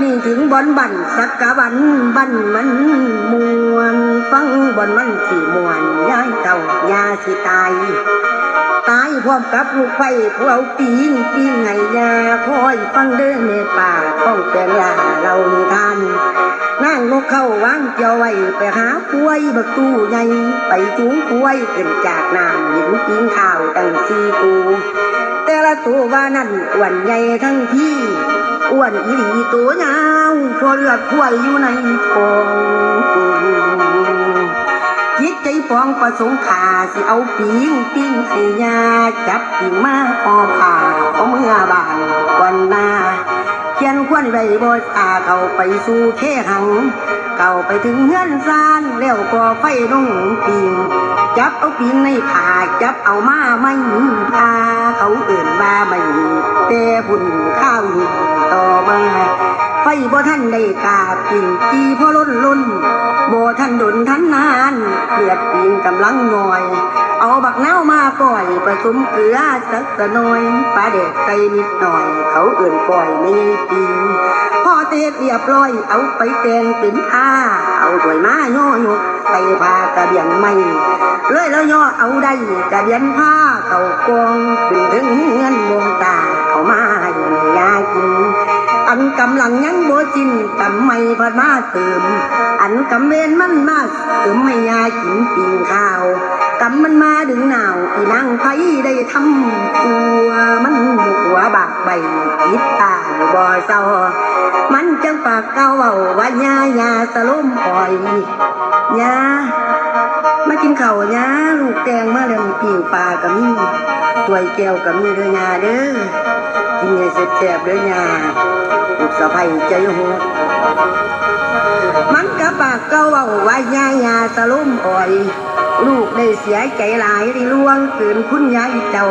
นี่ถึงบอนบันสักกะบันบันมันมวนฟังบอนมันสีมวนย้ายเต่ายาสิตาย ตายพร้อมกับลูกไฟผู้เอาปีนปีนไงยาคอยฟังเด้อในป่าต้องแต่ยาเรามีทาน นั่งนกเข้าวางเจียวไว้ไปหาป่วยบักตู้ใหญ่ไปจูงป่วยขึ้นจากน้ำหินปีงข้าวตั้งสีตูแต่ละตัวว่านั่นอ้วนใหญ่ทั้งที่อ้วนอีหลีตัวยาวพอเลือดข่วยอยู่ในท้องจิตใจฟองประสงค์ขาสิเอาปิงปิ้งให้ยาจับปิงมาพอผ่าเอาเมื่อบานก่อนหน้า ขียนควนใบโบตาเข้าไปสู่เคหัง เข้าไปถึงเงื่อนซานแล้วก็ไฟลงปิงจับเอาปิงในผาจับเอามาไม่พาเขาเอื่นว่าไม่แต่หุ่นข้าวอยู่ต่อมาไฟบ่ท่านได้กาปิงจีพอล้นล้นบ่ท่านดนท่านนานเลือดปิงกำลังหน่อย เอาบักเน้ามาก่อยผสมเกลือสักกะน่อยปลาเด็ดใส่นิดหน่อย เขาเอื่นก่อยไม่ปิงพอเทศเรียบร้อยเอาไปแกงเป็นผ้า เอาถ้วยมาย่อยกใส่ผ้ากระเบียงไม่เลยแล้วย่อเอาได้กระเบียนผ้าเขากองขึ้นถึงเงินมงตาเขามาให้ยากินอันกำลังยังบ่จินกำไม่พัดมาเติม อันกำเวนมันมาเติมไม่ยากินปิงข้า นาวอีนางไผได้ทำตัวมันหัวบากใบคิดตาบ่เศร้ามันจังปากเก้าเว้าว่ายายาสลมปล่อยยา มากินข้าวยาลูกแตงมาเลี้ยงปิงปลากับมีตัวยแก้วกับมีเด้อยาเด้อกินเงี้ยแซ่บเด้อยาลูกสะใภ้ใจโหดมันกะปากเก้าเว้าว่ายายาสลุมอ่อย ลูกได้เสียใจหลายที่ล่วงเกินคุณยายเจ้า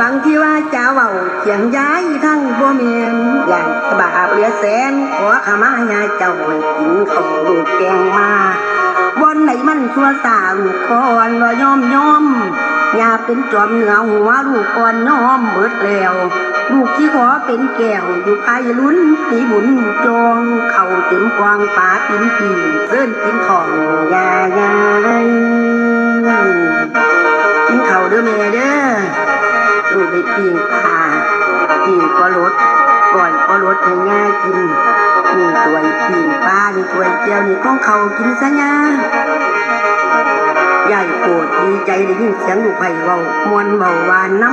บางที่ว่าจ้าเว้าเขียงย้ายทั้งบ่เมียนอย่างบาปเหลือแสนขอขมายาเจ้ากินข้าวลูกแกงมา บนไหนมันชั่วสาลูกคอนว่ายอมยอมอย่าเป็นจอมเหนือหัวลูกอ่อนยอมเบิดแล้ว ลูกที่ขอเป็นแก้วอยู่ภายลุ้นสีบุญจองเข่าเต็มกวางป่าปินปีเส้นกินของยายายกินเข่าเด้อแม่เด้อลูกได้ปีนป่า ปีนก็รถก่อนก็รถให้ง่ายกินนี่ตัวปีนปลานี่ตัวเจียวนี่ของเขากินซะยายายโกรธดีใจได้ยินเสียงลูกไผ่เบามวนเบาหวานน้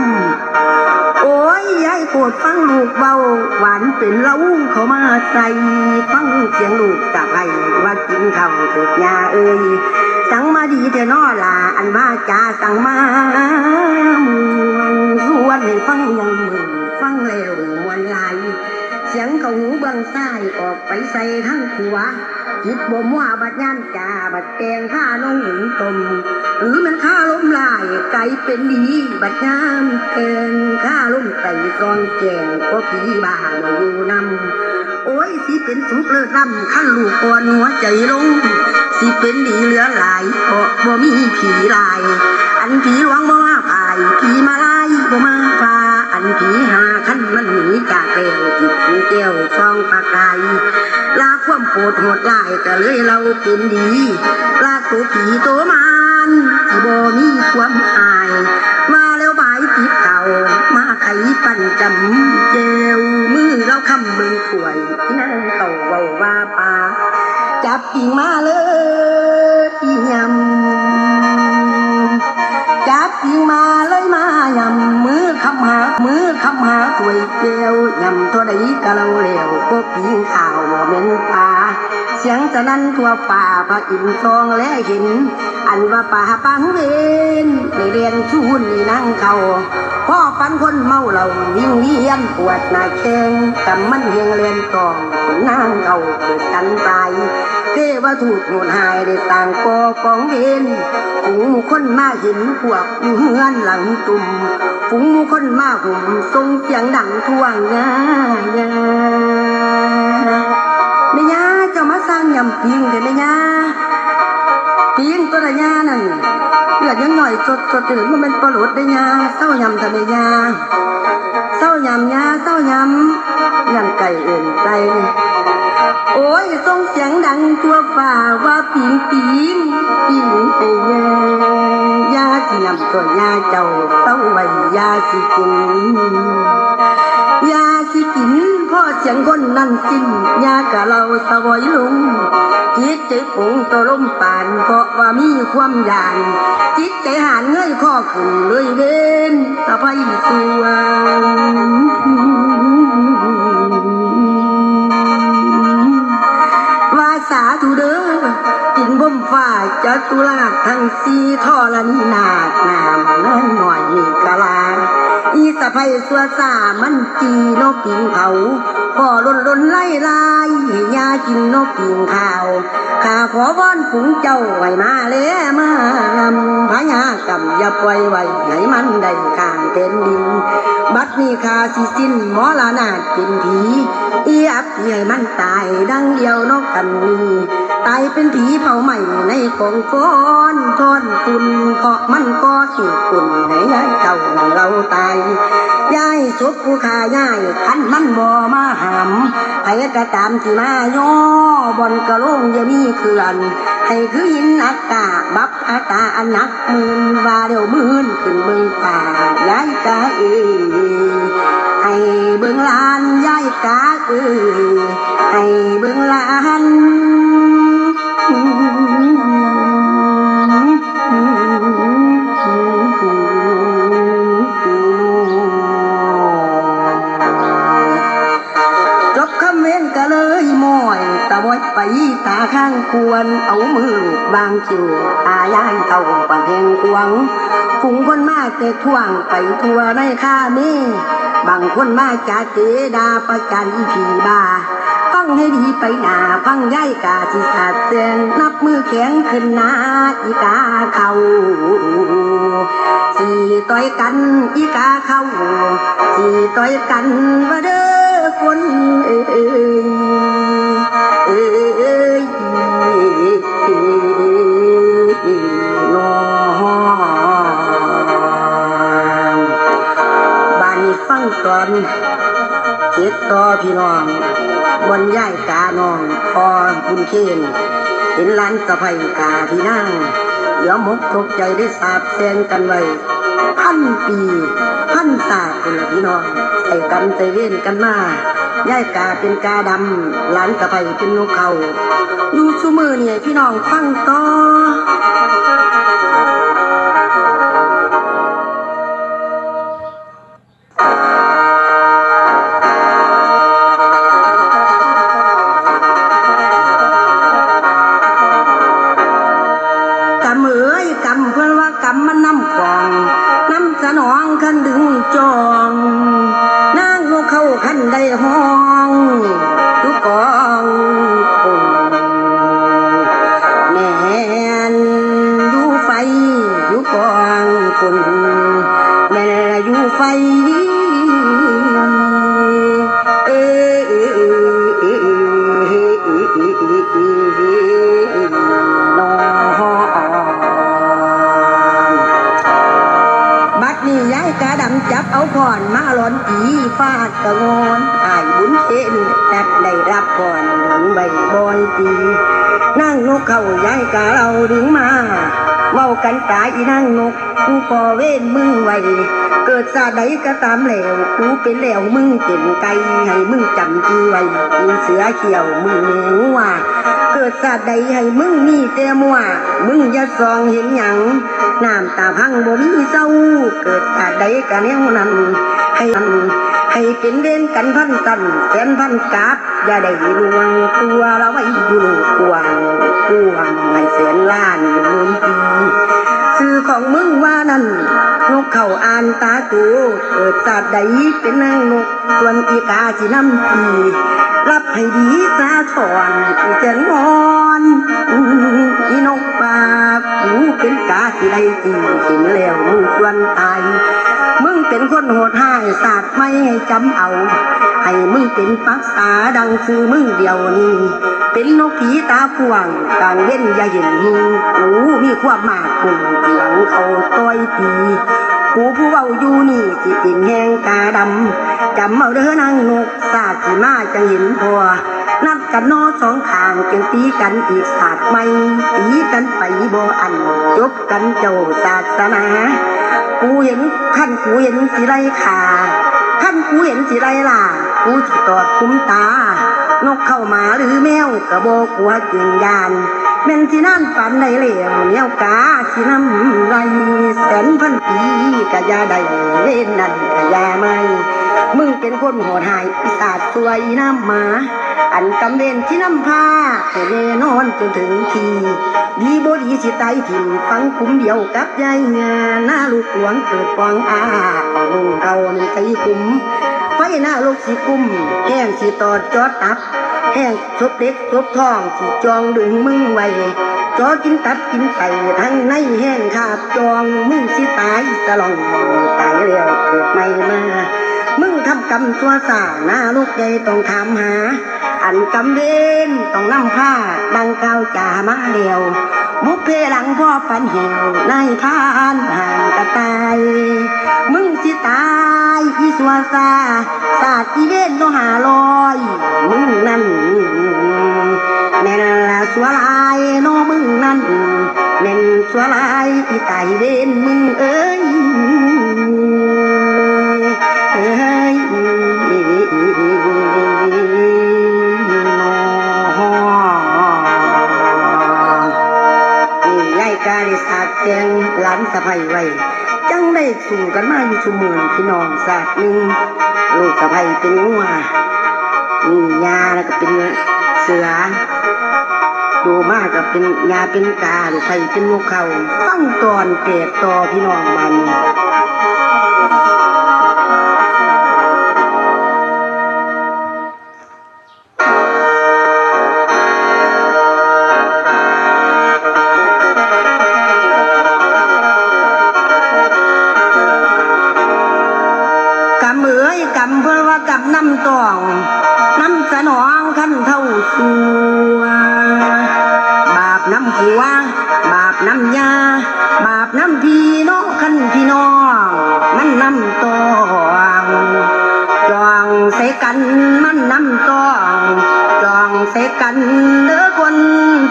ำโอ้ยยายโกรธฟังลูกเบาหวานเป็นเล้าเขามาใส่ฟังเสียงลูกตะไผ่ว่ากินเขาเถิดยาเอ้ยสั่งมาดีเถอะน้อลาอันว่าจาสั่งมามวนสวน ให้ฟังยังมือฟังแล้วมวนไหลาย เสียงเขาหูเบื้องซ้ายออกไปใส่ทั้งขวาจิตบ่มัวบัดย่านจ่าบัดแกงข้าน้องหนุนตมหรือมันข้าล้มลายไก่เป็นดีบัดยามแกงข้าล้มไก่กองแกงก็ผีบ้ามาอยู่นำโอ้ยสิเป็นสุขเลิศรำขั้นลูกอ่อนหัวใจลงสิเป็นดีเหลือหลายเพราะบ่มีผีลาย อันผีหวังบ่มาพายผีมาลายบ่มาพาันผีหาขั้นมันหนีจากแล้วจิตมีแก้วซองปากไก่ลาความโกรธโหดร้ายก็เลยเราเป็นดี ลาตัวผีตัวมันที่บ่มีความอาย มาแล้วบายติดเก่า มาไขปั่นจำเจวมือเราคำมือถวยนั่งเก่าเบาว่าปาจับปิงมาเลยำเท่าใดกะเราเหลวพวกพิงข่าวบ่เมนป่าเสียงจะนั้นทั่วป่าพระอินทร์ทองและเห็นอันว่าป่าปังเวนในเรียนชูนนี่นั่งเขาพ่อปันคนเมาเหล่าวิ่งเวียนปวดหน้าแข้งกำมันเฮียงเรียนตองนางเขาเกิดกันตาย เทวทูตหนหายได้ต่างกอกองเวนฝูงคนมาเห็นพวกอยู่เฮือนหลังตุ่มฝูงคนมาหุ่มทรงเสียงดังท่วงงายาแม่ยาเจ้ามาสร้างยำพิงเด้อแม่ยาพิงตัวละยานั่นเลือดยังหน่อยสดสดถึงมันเป็นปลาหลดได้ย่าเศร้ายำทำไมย่าเศร้ายำยาเศร้ายำ ยันไก่เอื่นใจโอ้ยส่งเสียงดังทั่วฝ่าว่าปิงปิงปิงไอ้ยายาสินำตัวยาเจ้าเต้าไว้ยาสิกินยาสิกินพ่อเสียงคนนั่นสิ้นยากะเราสวอยลุงจิตใจปุงตัวลมปานเพราะว่ามีความยานจิตใจหานเงยข้อขึ้นเลยเว้นตะไคสวง จะตุลาชทั้งสีทอละนีนาดนามน้อหน่อยนี่กะลา อีสะไพสัวสามันจีนกปิงเขาพ่อลนลนไล่ลายให้ยากินนกปิงข้าว ข้าขอวอนฝูงเจ้าไว้มาเลมานำพญากรรมอย่าปล่อยไว้ให้มันได้ข้างเป็นดิน บัดนี้ข้าสิสิ้นหมอลานาดเป็นผี อีอับเหี่ยมันตายดังเดียวนกกันนี ตายเป็นผีเผาใหม่ในกองฟ้อนทอนคุณเพราะมันก็ขีดคุณให้ยายเจ้านั่นเราตายยายศพผู้ขายายคันมันบ่มาหามใครก็ตามที่มาย่อบอนกระโลงอย่ามีเขื่อนให้คือหินอักกาบับอาตาอันนักมืนว่าเดี๋ยวมืนขึ้นเมืองป่ายายกาเอให้เบิ่งลานยายกาเอให้เบิ่งลาน บอยไปตาข้างควร เอามือบางคิวตายายเต่าปังแหงควงฝูงคนมากแต่ท่วงไปทั่วในข้ามีบางคนมาจาเจดาประจันอีผีบาฟังให้ดีไปหนาฟังย่ายกาสิสาดแสงนับมือแข็งขึ้นหนาอีกาเขาสีต่อยกันอีกาเขาสีต่อยกันว่าเด้อคนเอ้ย เอ้ยนองบ้านนี้ฟังก่อนเจ็ดต่อพี่น้องบนย่ายกาน้องพอบุญเคนเห็นหล้านสะพายกาที่นั่งเดี๋ยวมกตกใจได้สาบแซงกันไว้พันปีพันศาสตร์คนละพี่น้องใส่กันใส่เว้นกันมา ย่ายกาเป็นกาดำหลานสะพายเป็นนกเขาอยู่ซุมือเนี่ยพี่น้องฟังต่อ กาดำจับเอาก่อนมาหลอนผีฟาดกระงอนอายบุญเห็นแอบได้รับก่อนถึงใบบอยตีนั่งนกเขาย้ายกาเราดึงมาเว้ากันตายอีนั่งนกกูก่อเว้นมึงไว้เกิดซาใดก็ตามแล้วกูเป็นแล้วมึงเป็นไก่ให้มึงจำจือไว้กูเสือเขียวมึงแมงว่า กิดซาใดให้มึงมีแต่มัวมึงอย่าซองเห็นหยังน้ำตาพังบ่มีเศร้า เกิดชาติใดกะแนวนั้นให้ให้เป็นเด่นกันพันตันแสนพันกาบอย่าได้ลวงตัวเราไว้อยู่กวางกวางให้แสนล้านหมุนปีสื่อของมึงว่านั่นนกเขาอ่านตาตูเกิดศาสตร์ใดเป็นนางนก ส่วนอีกาสิน้ำปีรับให้ดีสาถอนอีเจนงอนอีนกปากหูเป็นกาสิได้จริงกินแล้วมึงควรตาย มึงเป็นคนโหดห้ายศาสตร์ไม่ให้จำเอา ให้มึงเป็นปักษาดังซื้อมึงเดียวนี้ เป็นนกผีตาพวงกลางเว้นยาเห็นหิงกูมีความมากกุ่มเสียงเขาต้อยตีกูผู้เว้าอยู่นี่สิเป็นแหงกาดำ จำเอาเด้อนางนกศาสตร์สิมาจังเห็นพอนัดกันนอสองข้างจึงตีกันอีกศาสตร์ไม่ตีกันไปบ่อัน จบกันเจ้าศาสนากูเห็นขั้นกูเห็นสิไรขาขั้นกูเห็นสิไรล่ะกูจะตอดคุ้มตา นกเข้ามาหรือแมวกระบกหัวจึงยานแม่นสินั่นฝันในเหลี่ยมเนียวกาสิน้ำไรแสนพันปีกะยาใดเล่นนั่นกะยาไม่ มึงเป็นคนโหดหายปีศาจสวยน้ำหมา อันกำเบนที่น้ำผ้าแต่แน่นอนจนถึงที ดีบดีสิตายถิ่มฟังคุ้มเดียวกับยายงานหน้าลูกหลวงเกิดปองอาเอานุ่งเขานี่ใส่คุ้มไฟหน้าลูกสีกุ้มแห้งสีตอดจอดตับแห้งซบเล็กซบท้องสีจองดึงมึงไว้จอกินตับกินไตทั้งในแห้งขาบจองมึงสิตายสลองตายแล้วเกิดไม่มา มึงทำกรรมชัวสาหน้าลูกใหญ่ต้องถามหา อันกำเวนต้องนำผ้าดังเก้าจ่ามาเดียวบุเพหลังพ่อปันเหี่ยวนายพานห่างกระตาย มึงสิตายอีสัวซาศาสตร์อีเวนโนหาลอย มึงนั่นแม่นละสัวลายโนมึงนั่นแม่นสัวลายอีตายเวนมึง สู่กันมาอยู่ชุมมือพี่น้องศาสตร์หนึ่งลูกสะใภ้เป็นงัวนี่ยาแล้วก็เป็นเสือดูมากกับเป็นยาเป็นกาหรือใครเป็นนกเขาตั้งตอนเกตต่อพี่น้องมัน ว บาปน้ำผัว บาปน้ำยา บาปน้ำพี่น้องขันพี่น้อง มันน้ำตองจองใส่กันมันน้ำตองจองใส่กันเด้อคน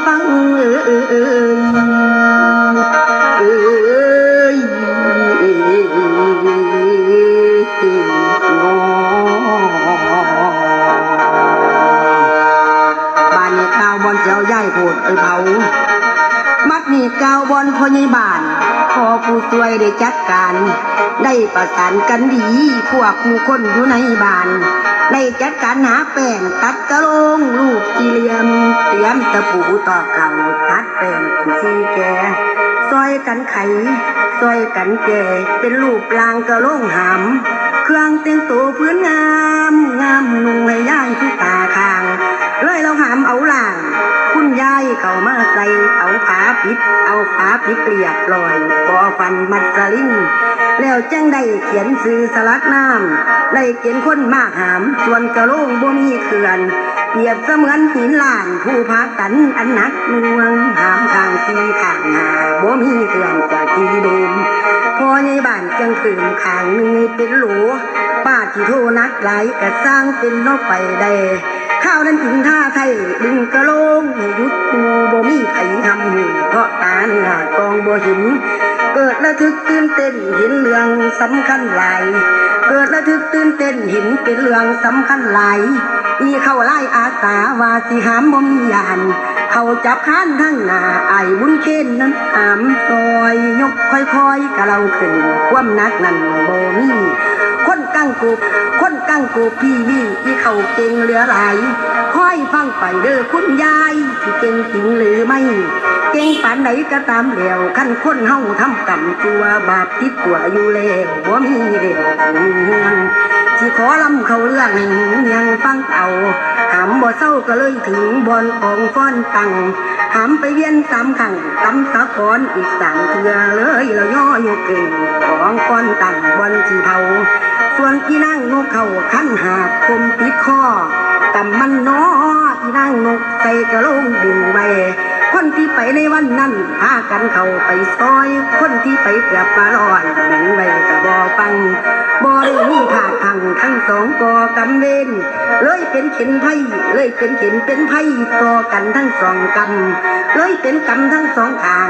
ฟังเออ อลพยาบาลพอผู้ช่วยได้จัดการ ได้ประสานกันดี พวกผู้คนอยู่ในบ้าน ได้จัดการหาแป้งตัดกระโหลงลูกสี่เหลี่ยม เตรียมตะปูต่อเก่าตัดแป้งเป็นสีแก่ซอยกันไขซอยกันแก่เป็นรูปลางกระโหลงหาม เครื่องแต่งตัวพื้นงาม งามนุ่งให้ย่างที่ตาค เข้ามาใส่เอาฝาปิด เอาฝาปิดเรียบร้อยปอฟันมัดสลิงแล้วจังได้เขียนซื้อสลักน้ำได้เขียนคนมากหาม ส่วนกระโลงบ่มีเขื่อน เปรียบเสมือนหินล้านผู้พากันอันหนักหน่วงหามทางสีข้างหาบ่มีเขื่อนจากที่เดิมพอในบ้านจังคืนขางหนึ่งเป็นหลป้าที่โทนักไหลายก็สร้างเป็นนกไปได้ข้าวนั้นกินท่าไทยดึงกระโลงให้ยุดกูบ่ บ่เห็น เกิดระทึกตื่นเต้นเห็นเรื่องสำคัญหลาย เกิดระทึกตื่นเต้นเห็นเป็นเรื่องสำคัญหลายอีเข้าไล่อาสาว่าสิหามบ่มียานเขาจับข้านทั้งหน้าไอ้บุญเคนนั้นหามซอย ยกค่อยๆกะเราขึ้น ความนักนั้นบ่มี คนคนกั้งกูคนกั้งกูพี่นี่ที่เขาเก่งเหลือหลายค่อยฟังไปเด้อคุณยายที่เก่งจริงหรือไม่ เก่งปานไหนก็ตามแล้วขั้นคนเฮาทำกรรมตัวบาปติดตัวอยู่แล้วบ่มีเรื่องเฮือนสิขอลำเขาเรื่องยังฟังเอาหามบ่เศร้าก็เลยถึงบอนของฟ้อนตังหามไปเวียนสามขังตำสะกอนอีกสามเทือเลยแล้วย่ออยู่เก่งของฟ้อนตังบอนสีเทา ส่วนอีนั่งนกเขาขั้นหาคมติดคอกำมันน้ออีนั่งนกใส่กระโลงดึงไว้คนที่ไปในวันนั้นพากันเขาไปซอย คนที่ไปเกือบปลาลอยหนังไว้กระบอฟังบ่ได้มีผาดพังทั้งสองกอกำเวนเลยเป็นเข็นไพ่เลยเป็นเข็นเป็นไพ่ต่อกันทั้งสองกำเลยเป็นกำทั้งสองทา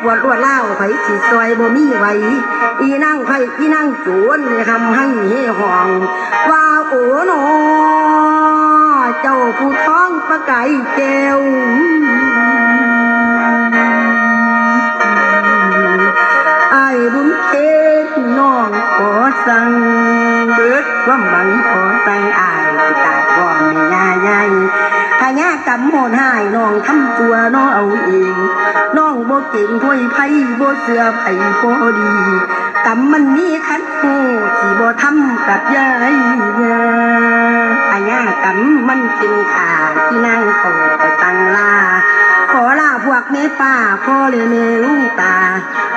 ปวดรวดเล่าไผสิซอยบ่มีไหวอีนั่งไผอีนั่งจวนทำให้เฮห้อง ว่าโอ้หนอเจ้าผู้ท้องประไก่แก้วไอ้บุญเคนน้องขอสั่งเบิดความังขอสั่งอายไปตาก่อนไม่ยาใหญ่พญากำโหดหายน้องทำตัวน้องเอาเอง น้องบ่เก่งถ้วยไพ่บ่เสือไผ่พอดีกำมันมีคันโหสิบ่ทำกับยายยาพญากำมันกินขาที่นั่งเขาไปตั้งลาขอลาพวกแม่ป้าพ่อเลยแม่ลุงตา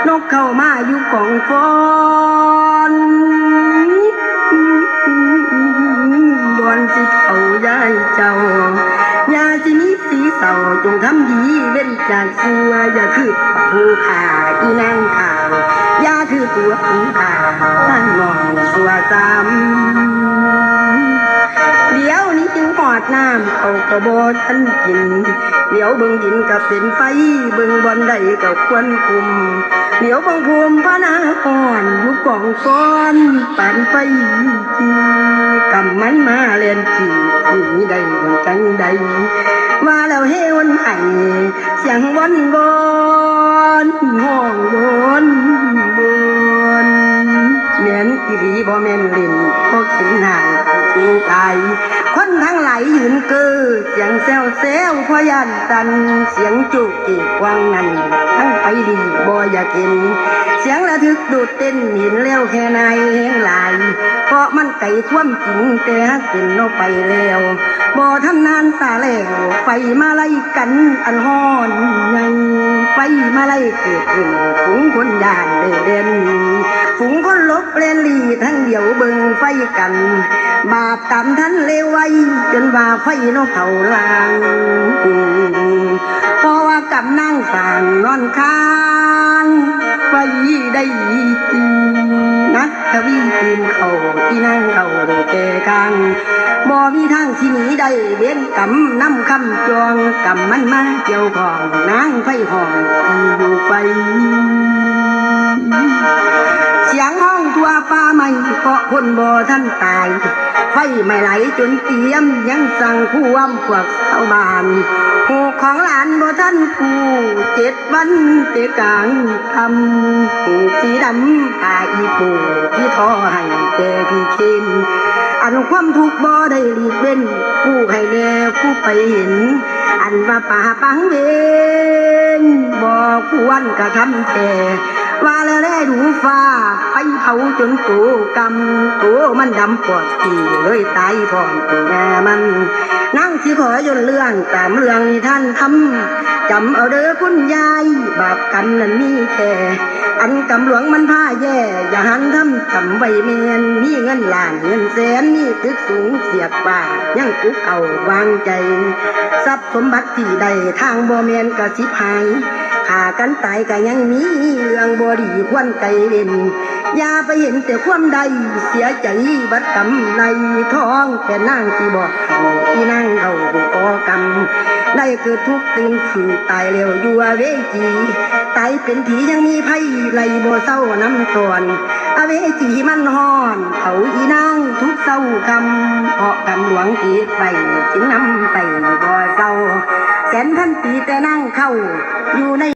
นกเข้ามาอยู่กองฟอนบอนสิเขาย้ายเจ้าาจงทำดีเว้นจากสัวอย่าคือผู้ขาอีนางขาวอย่าคือตัวผู้ขาท่านมองสัวจำ น้ำเขากระบอทันกินเดี๋ยวเบิ่งดินกับเป็นไฟเบิ่งบอนใดกับควนคุมเดี๋ยวเบิ่งภูมิพระนาอ่อนอยู่กองก้อนปันไฟจีกำมันมาเล่นจีที่ใดบนจังใดมาแล้วเฮวันไห้เสียงวันบอนห้องบอนบอนแม่นอีหลีบ่แม่นล่นพอกินหางผู้ตายคนทั้ง ยยืนเกือเสียงแซวแซวพอยันตัน เสียงจุกจีกวางนั่นทั้งไปดีบ่อยากเห็น เสียงระทึกดูดเต้นเห็นแล้วแค่นายแห้งหลายเพราะมันไก่ท่วมจริงแต่ฮักกินเอาไปแล้วบ่ทำนนานตาแล้วไฟมาไล่กันอันฮ้อนใหญ่ไฟมาไล่เกิดขึ้นฝูงคนยานเดินเด่น ฝูงคนลบเล่นลีทั้งเดี่ยวเบิงไฟกัน บาปกรรมท่านเลวไว้ จนว่าไฟนกเขาลางเพราะว่ากรรมนั่งสั่งนอนค้างไฟได้จริงนักทวีปีนเขาที่นั่งเขาโดยแต่กลางบ่มีทางที่หนีได้เว้นกรรมน้ำคำจองกรรมมันมาเกี่ยวของนางไฟห้องที่อยู่ไฟ เสียงห้องทั่วป่าไม่เพราะคนบ่ท่านตาย ไฟไม่ไหลจนเตียมยังสั่งผู้ว่ำพวกชาบานหูของหลานบ่ท่านผู้เจ็ดวันเตกลางทำหูสีดำตาอีปูที่ทอให้แกพี่เคนอันความทุกข์บ่ได้หลีกเว้นผู้ให้แน่ผู้ไปเห็น อันว่าป่าปังเวนบ่ควรกระทำแต่ ว่าแล้วได้ดูฟ้าไฟเผาจนตัวกำตัวมันดำปอดตีเลยตายพร้อมแม่มัน นั่งที่ขอยนเรื่องตามเรื่องที่ท่านทำจำเอาเด้อคุณยาย บาปกรรมนั้นมีแค่อันกำหลวงมันผ้าแย่ อย่าหันทำจำไว้เมนมีเงินล้านเงินแสนมีตึกสูงเสียบป่ายังกุกเอาวางใจ ทรัพย์สมบัติที่ใดทางบ่เมนกะสิบหาย ฆ่ากันตายก็ยังมีเรื่องบดีควรไกลเล่นอย่าไปเห็นแต่ความใดเสียใจบัดกรรมในท้องแต่นางที่บอกเขาที่นางเอาบุกอกรรมได้เกิดทุกข์ตื่นขึ้นตายเร็วอยู่อเวจีตายเป็นผียังมีไพ่ไหลบ่เศร้าน้ำตอนอเวจีมันห่อนเขาอีนางทุกเศร้าคำเพราะกำหลวงตีไปจึงนำไปบ่เศร้าแสนพันปีแต่นั่งเข้าอยู่ใน